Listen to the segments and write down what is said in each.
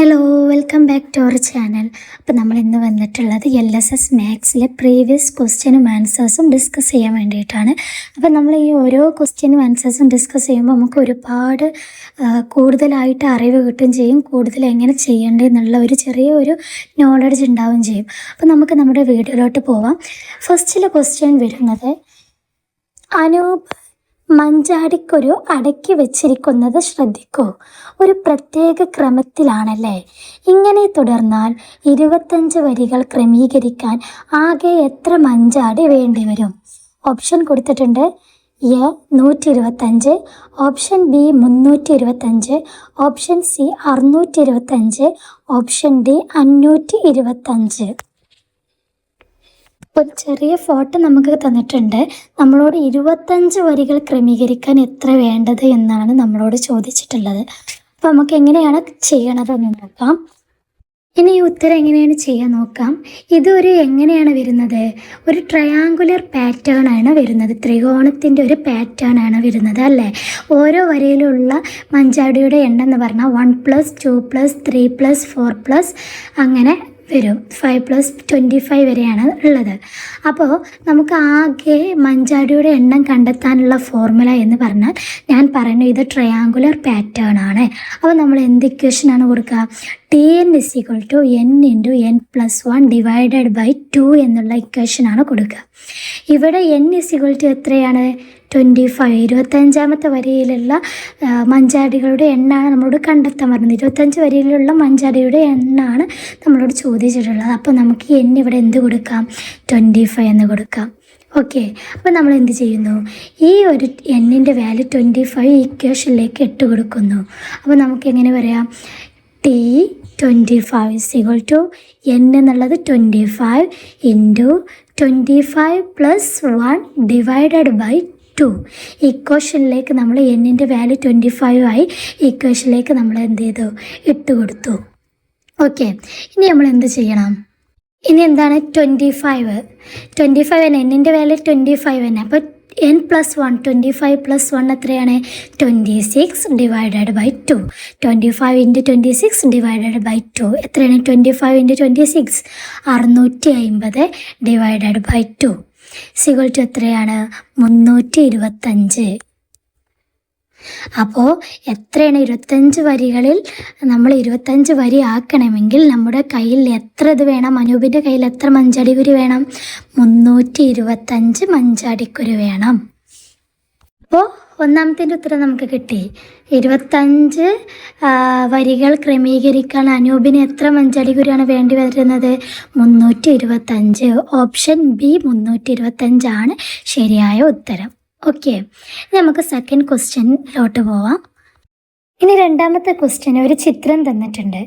Hello welcome back to our channel അപ്പോൾ നമ്മൾ ഇന്ന് വന്നിട്ടുള്ളത് എൽ എസ് എസ് മാത്സിലെ പ്രീവിയസ് ക്വസ്റ്റ്യനും ആൻസേഴ്സും ഡിസ്കസ് ചെയ്യാൻ വേണ്ടിയിട്ടാണ്. അപ്പോൾ നമ്മൾ ഈ ഓരോ ക്വസ്റ്റ്യനും ആൻസേഴ്സും ഡിസ്കസ് ചെയ്യുമ്പോൾ നമുക്ക് ഒരുപാട് കൂടുതലായിട്ട് അറിവ് കിട്ടുകയും ചെയ്യും. കൂടുതൽ എങ്ങനെ ചെയ്യേണ്ടത് എന്നുള്ള ഒരു ചെറിയ ഒരു നോളജ് ഉണ്ടാവുകയും ചെയ്യും. അപ്പോൾ നമുക്ക് നമ്മുടെ വീഡിയോയിലോട്ട് പോവാം. ഫസ്റ്റിലെ ക്വസ്റ്റ്യൻ വരുന്നത് അനൂപ് മഞ്ചാടിക്കൊരു അടക്കി വെച്ചിരിക്കുന്നത് ശ്രദ്ധിക്കൂ. ഒരു പ്രത്യേക ക്രമത്തിലാണല്ലേ? ഇങ്ങനെ തുടർന്നാൽ ഇരുപത്തഞ്ച് വരികൾ ക്രമീകരിക്കാൻ ആകെ എത്ര മഞ്ചാടി വേണ്ടിവരും ഓപ്ഷൻ കൊടുത്തിട്ടുണ്ട് എ നൂറ്റി ഇരുപത്തഞ്ച് ഓപ്ഷൻ ബി മുന്നൂറ്റി ഇരുപത്തഞ്ച് ഓപ്ഷൻ സി അറുന്നൂറ്റി ഇരുപത്തഞ്ച് ഓപ്ഷൻ ഡി അഞ്ഞൂറ്റി ഇരുപത്തഞ്ച് ഒരു ചെറിയ ഫോട്ടോ നമുക്ക് തന്നിട്ടുണ്ട്. നമ്മളോട് ഇരുപത്തഞ്ച് വരികൾ ക്രമീകരിക്കാൻ എത്ര വേണ്ടത് എന്നാണ് നമ്മളോട് ചോദിച്ചിട്ടുള്ളത്. അപ്പോൾ നമുക്ക് എങ്ങനെയാണ് ചെയ്യണതെന്ന് നോക്കാം. ഇനി ഈ ഉത്തരം എങ്ങനെയാണ് ചെയ്യാൻ നോക്കാം. ഇതൊരു എങ്ങനെയാണ് വരുന്നത്? ഒരു ട്രയാങ്കുലർ പാറ്റേൺ ആണ് വരുന്നത്. ത്രികോണത്തിന്റെ ഒരു പാറ്റേൺ ആണ് വരുന്നത് അല്ലേ? ഓരോ വരയിലുള്ള മഞ്ചാടിയുടെ എണ്ണം എന്ന് പറഞ്ഞാൽ one plus two plus three plus four plus അങ്ങനെ വരും. ഫൈവ് പ്ലസ് ട്വന്റി ഫൈവ് വരെയാണ് ഉള്ളത്. അപ്പോൾ നമുക്ക് ആകെ മഞ്ചാടിയുടെ എണ്ണം കണ്ടെത്താനുള്ള ഫോർമുല എന്ന് പറഞ്ഞാൽ ഞാൻ പറയുന്നു ഇത് ട്രയാങ്കുലർ പാറ്റേൺ ആണ്. അപ്പോൾ നമ്മൾ എന്ത് ഇക്വേഷനാണ് കൊടുക്കുക? T N is equal to N into N plus one divided by two എന്നുള്ള ഇക്വേഷനാണ് കൊടുക്കുക. ഇവിടെ എൻ ഇസ് ഈക്വൽ ടു എത്രയാണ്? ട്വന്റി ഫൈവ് ഇരുപത്തഞ്ചാമത്തെ വരിയിലുള്ള മഞ്ചാടികളുടെ എണ്ണാണ് നമ്മളോട് കണ്ടെത്താൻ പറഞ്ഞത്. ഇരുപത്തഞ്ച് വരിയിലുള്ള മഞ്ചാടിയുടെ എണ്ണാണ് നമ്മളോട് ചോദിച്ചിട്ടുള്ളത്. അപ്പോൾ നമുക്ക് എൻ ഇവിടെ എന്ത് കൊടുക്കാം? ട്വന്റി ഫൈവ് എന്ന് കൊടുക്കാം. ഓക്കെ. അപ്പോൾ നമ്മൾ എന്ത് ചെയ്യുന്നു? ഈ ഒരു എന്നിന്റെ വാല്യൂ ട്വന്റി ഫൈവ് ഇക്വേഷനിലേക്ക് ഇട്ട് കൊടുക്കുന്നു. അപ്പോൾ നമുക്ക് എങ്ങനെ പറയാം? T twenty five equal to N എന്നുള്ളത് twenty five into twenty five plus one divided by two ഇക്വേഷനിലേക്ക് നമ്മൾ എന്നിന്റെ വാല്യൂ ട്വന്റി ഫൈവ് ആയി ഇക്വേഷനിലേക്ക് നമ്മൾ എന്ത് ചെയ്തു? ഇട്ട് കൊടുത്തു. ഓക്കെ ഇനി നമ്മൾ എന്ത് ചെയ്യണം? ഇനി എന്താണ് ട്വന്റി ഫൈവ് ട്വന്റി ഫൈവ് തന്നെ എന്നിന്റെ വാല്യൂ ട്വന്റി ഫൈവ് തന്നെ അപ്പോൾ N plus one twenty five plus one എത്രയാണ്? Twenty six divided by two twenty five into twenty six divided by two എത്രയാണ്? Twenty five into twenty six അറുന്നൂറ്റി അമ്പത് divided by two equal to എത്രയാണ്? മുന്നൂറ്റി ഇരുപത്തഞ്ച് അപ്പോൾ എത്രയാണ്? ഇരുപത്തഞ്ച് വരികളിൽ നമ്മൾ ഇരുപത്തഞ്ച് വരി ആക്കണമെങ്കിൽ നമ്മുടെ കയ്യിൽ എത്ര ഇത് വേണം? അനൂപിന്റെ കയ്യിൽ എത്ര മഞ്ചാടിക്കുരി വേണം? മുന്നൂറ്റി ഇരുപത്തഞ്ച് മഞ്ചാടിക്കുരി വേണം. അപ്പോൾ ഒന്നാമത്തിന്റെ ഉത്തരം നമുക്ക് കിട്ടി. ഇരുപത്തഞ്ച് വരികൾ ക്രമീകരിക്കാൻ അനൂപിന് എത്ര മഞ്ചാടി കുരിയാണ് വേണ്ടി വരുന്നത്? മുന്നൂറ്റി ഇരുപത്തഞ്ച് ഓപ്ഷൻ ബി മുന്നൂറ്റി ഇരുപത്തഞ്ചാണ് ശരിയായ ഉത്തരം. ഓക്കെ. നമുക്ക് സെക്കൻഡ് ക്വസ്റ്റ്യനിലോട്ട് പോവാം. ഇനി രണ്ടാമത്തെ ക്വസ്റ്റ്യൻ ഒരു ചിത്രം തന്നിട്ടുണ്ട്.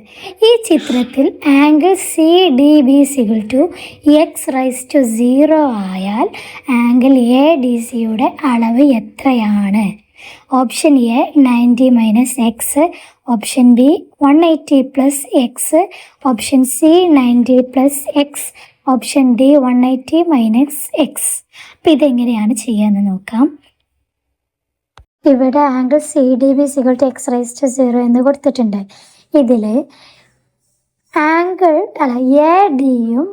ഈ ചിത്രത്തിൽ angle C D B equal to X raise to zero ആയാൽ ആംഗിൾ എ ഡി സിയുടെ അളവ് എത്രയാണ്? Option A ninety minus X option B one eighty plus X option C ninety plus X option D one eighty minus X അപ്പം ഇതെങ്ങനെയാണ് ചെയ്യാമെന്ന് നോക്കാം. ഇവിടെ angle C D B equal to X raise to zero എന്ന് കൊടുത്തിട്ടുണ്ട്. ഇതിൽ angle അല്ല A ഡിയും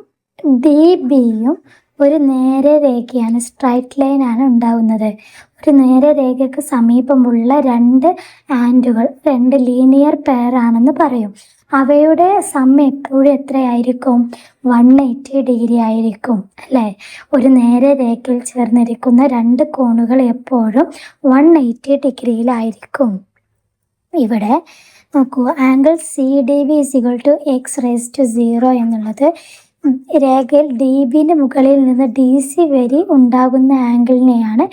ഡി ബിയും ഒരു നേരെ രേഖയാണ് സ്ട്രൈറ്റ് ലൈനാണ് ഉണ്ടാവുന്നത്. ഒരു നേരെ രേഖയ്ക്ക് സമീപമുള്ള രണ്ട് ആൻഡുകൾ രണ്ട് ലീനിയർ പെയർ ആണെന്ന് പറയും. അവയുടെ സമ്മ എപ്പോഴും എത്രയായിരിക്കും? വൺ എയ്റ്റി ഡിഗ്രി ആയിരിക്കും അല്ലേ? ഒരു നേരെ രേഖയിൽ ചേർന്നിരിക്കുന്ന രണ്ട് കോണുകൾ എപ്പോഴും വൺ എയ്റ്റി ഡിഗ്രിയിലായിരിക്കും ഇവിടെ നോക്കൂ angle C D B is equal to X raise to zero എന്നുള്ളത് രേഖയിൽ ഡി ബിന്റെ മുകളിൽ നിന്ന് ഡി സി വരി ഉണ്ടാകുന്ന ആംഗിളിനെയാണ്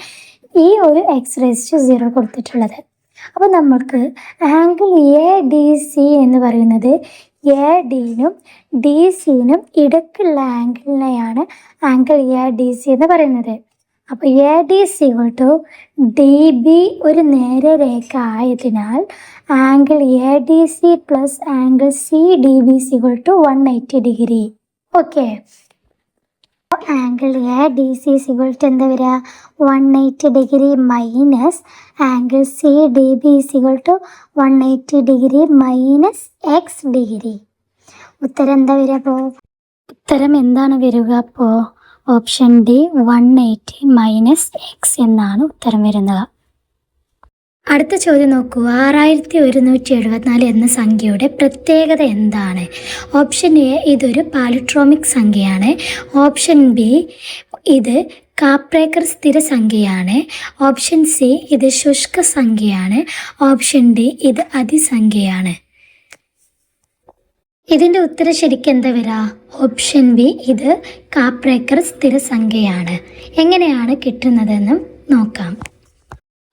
ഈ ഒരു എക്സ് റേസ് ടു സീറോ കൊടുത്തിട്ടുള്ളത്. അപ്പോൾ നമുക്ക് ആംഗിൾ എ ഡി സി എന്ന് പറയുന്നത് എ ഡിനും ഡി സിനും ഇടയ്ക്കുള്ള ആംഗിളിനെയാണ് ആംഗിൾ എ ഡി സി എന്ന് പറയുന്നത്. അപ്പോൾ A D C to D B ഒരു നേരെ രേഖ ആയതിനാൽ angle A D C plus angle C D B C to one eighty degree okay angle A D C equal to എന്താ വരിക? One eighty degree minus angle C D B equal to one eighty degree minus X degree ഉത്തരം എന്താ വരിക അപ്പോൾ ഉത്തരം എന്താണ് വരിക അപ്പോൾ option D one eighty minus X എന്നാണ് ഉത്തരം വരുന്നത്. അടുത്ത ചോദ്യം നോക്കൂ. ആറായിരത്തി ഒരുന്നൂറ്റി എഴുപത്തിനാല് എന്ന സംഖ്യയുടെ പ്രത്യേകത എന്താണ്? ഓപ്ഷൻ എ ഇതൊരു പാലിട്രോമിക് സംഖ്യയാണ്. ഓപ്ഷൻ ബി ഇത് കാപ്രേക്കർ സ്ഥിര സംഖ്യയാണ്. ഓപ്ഷൻ സി ഇത് ശുഷ്ക സംഖ്യയാണ്. ഓപ്ഷൻ ഡി ഇത് അതിസംഖ്യയാണ്. ഇതിന്റെ ഉത്തരം ശരിക്കും എന്താ വരിക ഓപ്ഷൻ ബി ഇത് കാപ്രേക്കർ സ്ഥിരസംഖ്യയാണ് എങ്ങനെയാണ് കിട്ടുന്നതെന്നും നോക്കാം.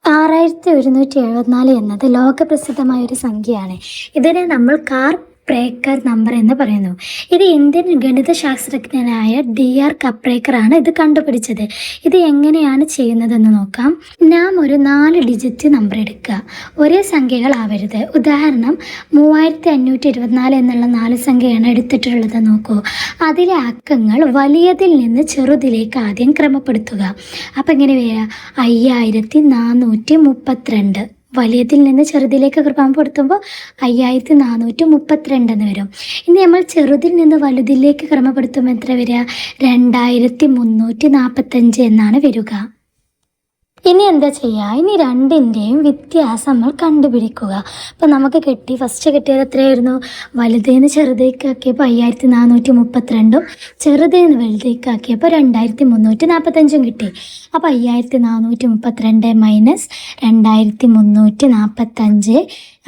ആറായിരത്തി ഒരുന്നൂറ്റി എഴുപത്തിനാല് എന്നത് ലോകപ്രസിദ്ധമായ ഒരു സംഖ്യയാണ്. ഇതിനെ നമ്മൾ കാർ പ്രേക്കർ നമ്പർ എന്ന് പറയുന്നു. ഇത് ഇന്ത്യൻ ഗണിതശാസ്ത്രജ്ഞനായ ഡി ആർ കപ്രേക്കർ ആണ് ഇത് കണ്ടുപിടിച്ചത്. ഇത് എങ്ങനെയാണ് ചെയ്യുന്നതെന്ന് നോക്കാം. നാം ഒരു നാല് ഡിജിറ്റ് നമ്പർ എടുക്കുക. ഒരേ സംഖ്യകളാവരുത്. ഉദാഹരണം മൂവായിരത്തി അഞ്ഞൂറ്റി ഇരുപത്തിനാല് എന്നുള്ള നാല് സംഖ്യയാണ് എടുത്തിട്ടുള്ളത് നോക്കൂ. അതിലെ അക്കങ്ങൾ വലിയതിൽ നിന്ന് ചെറുതിലേക്ക് ആദ്യം ക്രമപ്പെടുത്തുക. അപ്പം എങ്ങനെ വരിക? അയ്യായിരത്തി നാനൂറ്റി മുപ്പത്തിരണ്ട് വലിയതിൽ നിന്ന് ചെറുതിലേക്ക് ക്രമപ്പെടുത്തുമ്പോൾ അയ്യായിരത്തി നാനൂറ്റി മുപ്പത്തിരണ്ടെന്ന് വരും. ഇനി നമ്മൾ ചെറുതിൽ നിന്ന് വലുതിലേക്ക് ക്രമപ്പെടുത്തുമ്പോൾ എത്ര വരിക? രണ്ടായിരത്തി മുന്നൂറ്റി നാൽപ്പത്തഞ്ച് എന്നാണ് വരിക. ഇനി എന്താ ചെയ്യുക ഇനി രണ്ടിന്റെയും വ്യത്യാസം നമ്മൾ കണ്ടുപിടിക്കുക. അപ്പോൾ നമുക്ക് കിട്ടി ഫസ്റ്റ് കിട്ടിയത് എത്രയായിരുന്നു? വലുതേന്ന് ചെറുതേക്കാക്കിയപ്പോൾ അയ്യായിരത്തി നാനൂറ്റി മുപ്പത്തിരണ്ടും ചെറുതേന്ന് വലുതേക്കാക്കിയപ്പോൾ രണ്ടായിരത്തി മുന്നൂറ്റി നാൽപ്പത്തഞ്ചും കിട്ടി. അപ്പോൾ അയ്യായിരത്തി നാനൂറ്റി മുപ്പത്തിരണ്ട് മൈനസ് രണ്ടായിരത്തി മുന്നൂറ്റി നാൽപ്പത്തഞ്ച്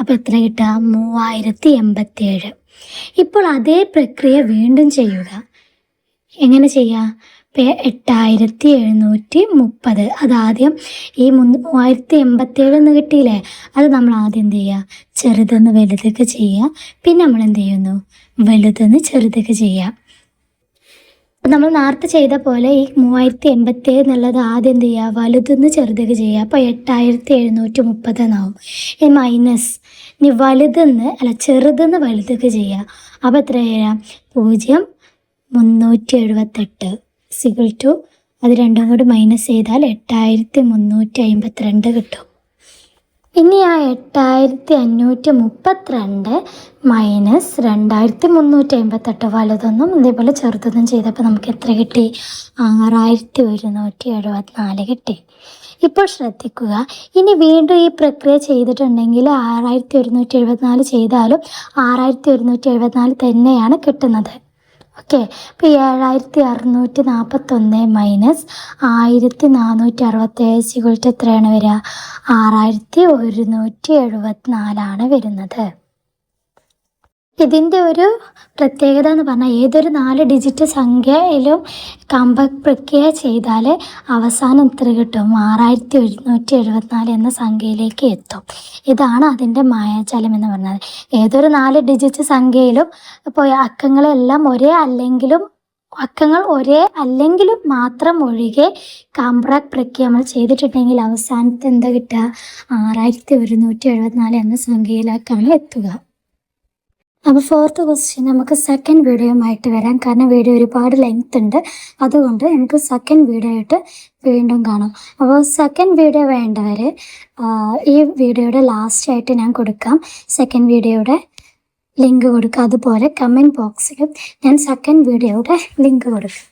അപ്പോൾ എത്ര കിട്ടുക? മൂവായിരത്തി എൺപത്തിയേഴ് ഇപ്പോൾ അതേ പ്രക്രിയ വീണ്ടും ചെയ്യുക. എങ്ങനെ ചെയ്യാം? ഇപ്പം എട്ടായിരത്തി എഴുന്നൂറ്റി മുപ്പത്. അതാദ്യം ഈ മുന്ന് മൂവായിരത്തി എൺപത്തേഴ് എന്ന് കിട്ടിയില്ലേ? അത് നമ്മൾ ആദ്യം എന്ത് ചെയ്യുക ചെറുതെന്ന് വലുതൊക്കെ ചെയ്യുക പിന്നെ നമ്മൾ എന്ത് ചെയ്യുന്നു? വലുതെന്ന് ചെറുതൊക്കെ ചെയ്യുക നമ്മൾ നേരത്തെ ചെയ്ത പോലെ ഈ മൂവായിരത്തി എൺപത്തി ഏഴ് എന്നുള്ളത് ആദ്യം എന്ത് ചെയ്യുക വലുതെന്ന് ചെറുതൊക്കെ ചെയ്യുക അപ്പോൾ എട്ടായിരത്തി എഴുന്നൂറ്റി മുപ്പത് എന്നാവും. ഈ മൈനസ് ഇനി വലുതെന്ന് അല്ല ചെറുതെന്ന് വലുതൊക്കെ ചെയ്യുക അപ്പോൾ എത്ര ചെയ്യാം പൂജ്യം മുന്നൂറ്റി എഴുപത്തെട്ട്. Equal to. അത് രണ്ടും കൂടി മൈനസ് ചെയ്താൽ എട്ടായിരത്തി മുന്നൂറ്റി അമ്പത്തിരണ്ട് കിട്ടും. ഇനി ആ എട്ടായിരത്തി അഞ്ഞൂറ്റി മുപ്പത്തിരണ്ട് മൈനസ് രണ്ടായിരത്തി മുന്നൂറ്റി അമ്പത്തെട്ട് വലുതൊന്നും ഇതേപോലെ ചെറുതൊന്നും ചെയ്തപ്പോൾ നമുക്ക് എത്ര കിട്ടി? ആറായിരത്തി ഒരുന്നൂറ്റി എഴുപത്തിനാല് കിട്ടി. ഇപ്പോൾ ശ്രദ്ധിക്കുക. ഇനി വീണ്ടും ഈ പ്രക്രിയ ചെയ്തിട്ടുണ്ടെങ്കിൽ ആറായിരത്തി ഒരുന്നൂറ്റി എഴുപത്തിനാല് ചെയ്താലും ആറായിരത്തി ഒരുന്നൂറ്റി എഴുപത്തിനാല് തന്നെയാണ് കിട്ടുന്നത്. ഓക്കെ ഇപ്പോൾ ഏഴായിരത്തി അറുന്നൂറ്റി നാൽപ്പത്തൊന്ന് മൈനസ് ആയിരത്തി നാനൂറ്റി അറുപത്തേഴ് സിഗുൾട്ട് എത്രയാണ് വരിക? ആറായിരത്തി ഒരുന്നൂറ്റി എഴുപത്തിനാലാണ് വരുന്നത്. ഇതിന്റെ ഒരു പ്രത്യേകത എന്ന് പറഞ്ഞാൽ ഏതൊരു നാല് ഡിജിറ്റ് സംഖ്യയിലും കമ്പ പ്രക്രിയ ചെയ്താൽ അവസാനം ഇത്ര കിട്ടും. ആറായിരത്തി ഒരുന്നൂറ്റി എഴുപത്തിനാല് എന്ന സംഖ്യയിലേക്ക് എത്തും. ഇതാണ് അതിന്റെ മായാജാലം എന്ന് പറഞ്ഞത്. ഏതൊരു നാല് ഡിജിറ്റ് സംഖ്യയിലും ഇപ്പോൾ അക്കങ്ങളെല്ലാം ഒരേ അല്ലെങ്കിലും അക്കങ്ങൾ ഒരേ അല്ലെങ്കിലും മാത്രം ഒഴികെ കാമ്പ്രാക് പ്രക്രിയ നമ്മൾ ചെയ്തിട്ടുണ്ടെങ്കിൽ അവസാനത്തെ എന്താ കിട്ടുക? ആറായിരത്തി ഒരുന്നൂറ്റി എഴുപത്തിനാല് എന്ന സംഖ്യയിലേക്കാണ് എത്തുക. അപ്പോൾ ഫോർത്ത് ക്വസ്റ്റ്യൻ നമുക്ക് സെക്കൻഡ് വീഡിയോയുമായിട്ട് വരാം. കാരണം വീഡിയോ ഒരുപാട് ലെങ്ത് ഉണ്ട്. അതുകൊണ്ട് നമുക്ക് സെക്കൻഡ് വീഡിയോ ആയിട്ട് വീണ്ടും കാണാം. അപ്പോൾ സെക്കൻഡ് വീഡിയോ വേണ്ടവർ ഈ വീഡിയോയുടെ ലാസ്റ്റ് ആയിട്ട് ഞാൻ കൊടുക്കാം. സെക്കൻഡ് വീഡിയോയുടെ ലിങ്ക് കൊടുക്കുക അതുപോലെ കമന്റ് ബോക്സിലും ഞാൻ സെക്കൻഡ് വീഡിയോയുടെ ലിങ്ക് കൊടുക്കും.